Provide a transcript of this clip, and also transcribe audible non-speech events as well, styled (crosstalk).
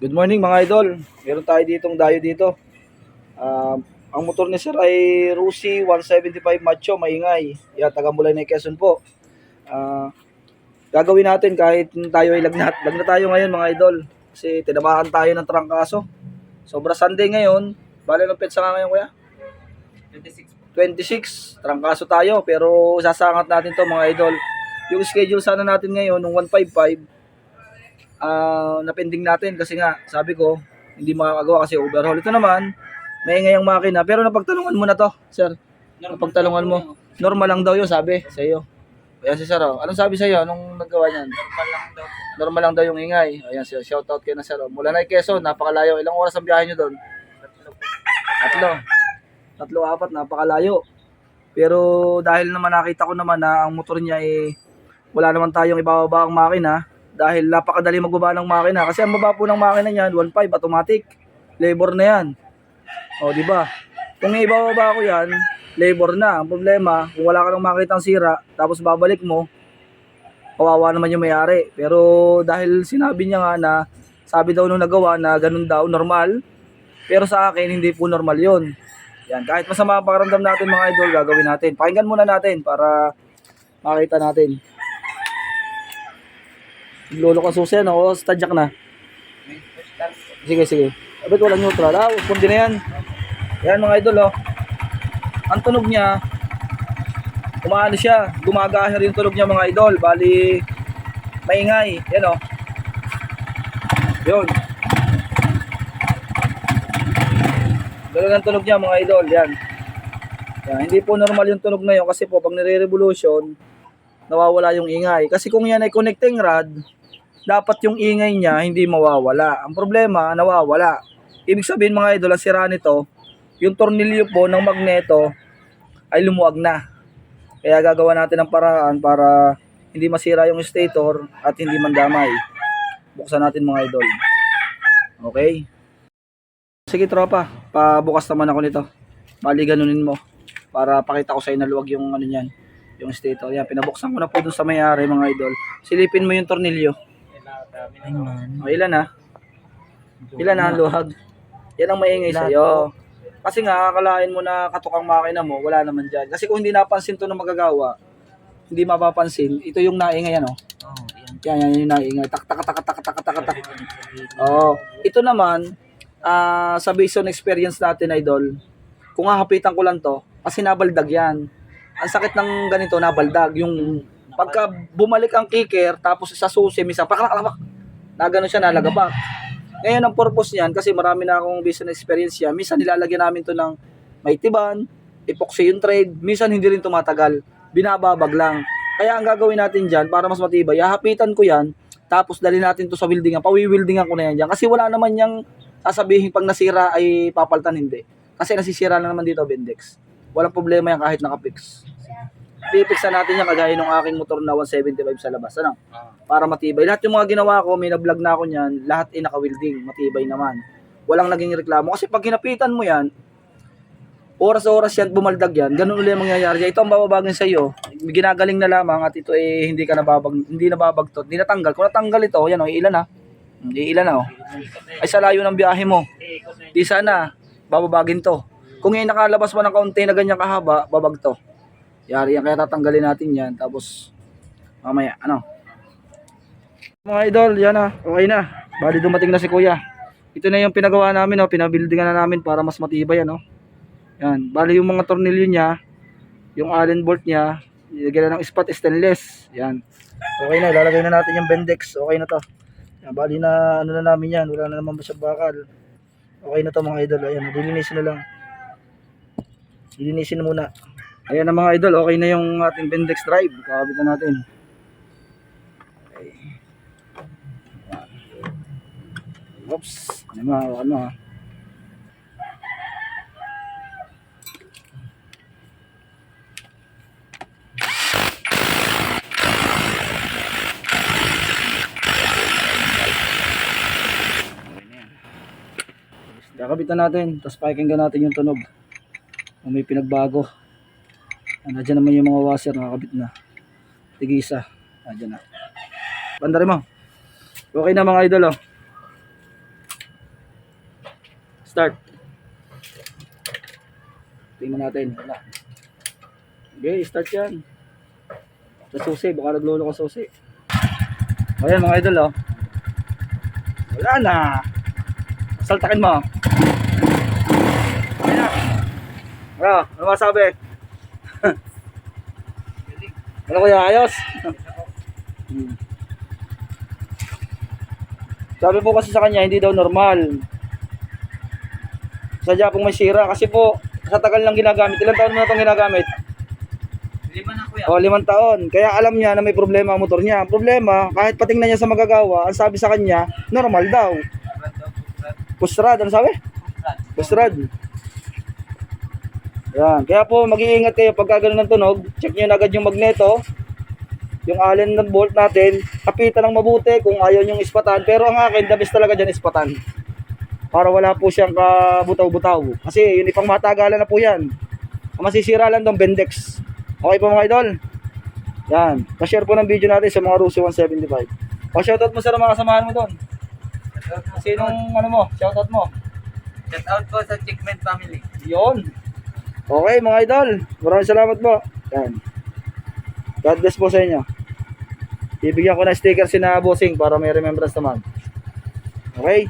Good morning mga idol. Meron tayo ditong dayo dito. Ah, ang motor ni sir ay Rusi 175 Macho, maingay. Yan, taga Mulay na Quezon po. Ah, gagawin natin kahit tayo ay lagnat. Lag na tayo ngayon mga idol. Kasi tinamaan tayo ng trangkaso. Sobra Sunday ngayon. Bale ng petsa nga ngayon kuya? 26. 26. Trangkaso tayo pero sasangat natin to mga idol. Yung schedule sana natin ngayon, nung 155, ah napending natin kasi nga sabi ko hindi makakagawa kasi overhaul. Ito naman may ngayang makina. Pero napagtalungan mo na to sir. Napagtalungan mo. normal lang daw yun sabi sa iyo. Ayan si sir oh. anong sabi sa iyo? Anong naggawa niyan? Normal lang daw. normal lang daw yung ingay. Ayan sir. Shout out kayo na sir oh. mula na Quezon napakalayo. Ilang oras ang biyahe nyo doon? Tatlo. Tatlo apat napakalayo. Pero dahil naman nakita ko naman na ang motor niya eh wala naman tayong ibababa ang makina dahil napakadali magbaba ng makina. Kasi ang baba po ng makina niyan 1.5 automatic. Labor na yan. O di ba? Kung ibababa ko yan labor na. Ang problema kung wala ka nang makitang sira tapos babalik mo kawawa naman yung may-ari. Pero dahil sinabi niya nga na sabi daw nung nagawa na ganun daw normal. Pero sa akin hindi po normal yon yan kahit masama ang pakiramdam natin mga idol gagawin natin. Pakinggan muna natin para makita natin Lolo ka susi, ano? Stadyak na. Sige, sige. Abit walang neutral. Ah, pundi na yan. Yan mga idol, oh. Ang tunog niya, umaano siya, gumagahir yung tunog niya mga idol. Bali, maingay. Yan, oh. Yun. Ganun ang tunog niya mga idol. Yan. Yan. Hindi po normal yung tunog na yun kasi po pag nire-revolution, nawawala yung ingay. Kasi kung yan ay connecting rod, dapat yung ingay niya hindi mawawala. Ang problema, nawawala. Ibig sabihin mga idol, ang sira nito, yung tornilyo po ng magneto ay lumuwag na. Kaya gagawa natin ng paraan para hindi masira yung stator at hindi mandamay. Buksan natin mga idol. Okay? Sige tropa, pabukas naman ako nito. Bali ganunin mo para pakita ko sa na luwag yung ano niyan, yung stator. Yan, pinabuksan ko na po dun sa may-ari mga idol. Silipin mo yung tornilyo. Ayun. O, ilan na? Ilan na ang luwag? Yan ang maingay sa'yo. Kasi nga, akalain mo na katukang makina mo, wala naman dyan. Kasi kung hindi napansin to ng magagawa, hindi mapapansin, ito yung naingay ano. Oh, yan. Yan, yan yung naingay. Tak, tak, tak, tak, tak, tak, tak. (laughs) Oo. Ito naman, ah sa based on experience natin, idol, kung hahapitan ko lang to, kasi nabaldag yan. Ang sakit ng ganito, nabaldag. Yung pagka bumalik ang kicker, tapos sa susi, misa, pakalak, na gano'n siya, nalagapak. Ngayon, ang purpose niyan, kasi marami na akong business experience yan, minsan nilalagyan namin to ng may tiban, epoxy yung trade, minsan hindi rin tumatagal, binababag lang. Kaya ang gagawin natin dyan, para mas matibay, hahapitan ko yan, tapos dali natin to sa weldingan, pawi-weldingan ko na yan dyan. Kasi wala naman yung sasabihin pag nasira ay papaltan, hindi. Kasi nasisira na naman dito, Bendex. Walang problema yan kahit nakapix. Pipix na natin yan kagaya ng aking motor na 175 sa labas. Ano? Para matibay. Lahat yung mga ginawa ko, may na-vlog na ako niyan, lahat ay naka-welding, matibay naman. Walang naging reklamo. Kasi pag hinapitan mo yan, oras-oras yan, bumaldag yan, ganun ulit ang mangyayari. Ito ang bababagin sa iyo. Ginagaling na lamang at ito eh hindi ka nababag, hindi nababagtot, hindi natanggal. Kung natanggal ito, yan o, ilan na. Hindi ilan na o. Ay sa layo ng biyahe mo. Di sana, bababagin to. Kung yung nakalabas mo ng kaunti na ganyan kahaba, babag to. Yari yan, kaya tatanggalin natin yan. Tapos, mamaya, ano. Mga idol, yan na, okay na. Bali dumating na si kuya. Ito na yung pinagawa namin, oh. pinabuildingan na namin para mas matibay, ano. Yan, bali yung mga tornilyo niya, yung allen bolt niya, ilagyan na ng spot stainless. Yan. Okay na, ilalagay na natin yung bendex. Okay na to. Yan, bali na ano na namin yan, wala na naman masyadong bakal. Okay na to mga idol. Ayan, lilinisin na lang. Lilinisin na muna. Ayan na mga idol, okay na yung ating bendex drive. Kakabit na natin. Okay. Oops. Ano mga ano ha. Kakabitan natin, tapos pakinggan natin yung tunog. Kung may pinagbago. Ah, Nandiyan naman yung mga washer, nakakabit na. Tigisa. Nandiyan na. Banda mo. Okay na mga idol oh. start. Tingnan natin. Wala. Okay, start yan. Sa susi, baka naglolo ko susi. Ayan mga idol oh. Wala na. Saltakin mo. Ayan na. Ano, ano masabi? Ano kuya, ayos? Hmm. Sabi po kasi sa kanya, hindi daw normal. Sadya pong may sira kasi po, sa tagal lang ginagamit. Ilang taon mo na itong ginagamit? Lima na kuya. O, limang taon. Kaya alam niya na may problema ang motor niya. Ang problema, kahit patingnan niya sa magagawa, ang sabi sa kanya, normal daw. Pustrad, ano sabi? Brad. Pustrad. Yan. Kaya po, mag-iingat kayo pagka ganun ng tunog. Check niyo na agad yung magneto. Yung allen ng bolt natin. Kapitan ng mabuti kung ayaw yung ispatan. Pero ang akin, the best talaga dyan ispatan. Para wala po siyang kabutaw-butaw. Kasi yun ipang matagalan na po yan. Ang masisira lang doon, Bendex. Okay po mga idol? Yan. Pa-share po ng video natin sa mga Rusi 175. Pa-shoutout mo sa mga kasamahan mo doon. Sinong ano mo? Shoutout mo? Shout out po sa Chickman family. Yon. Okay mga idol. Maraming salamat po. Yan. God bless po sa inyo. Ibigyan ko na sticker si na bossing para may remembrance naman. Okay?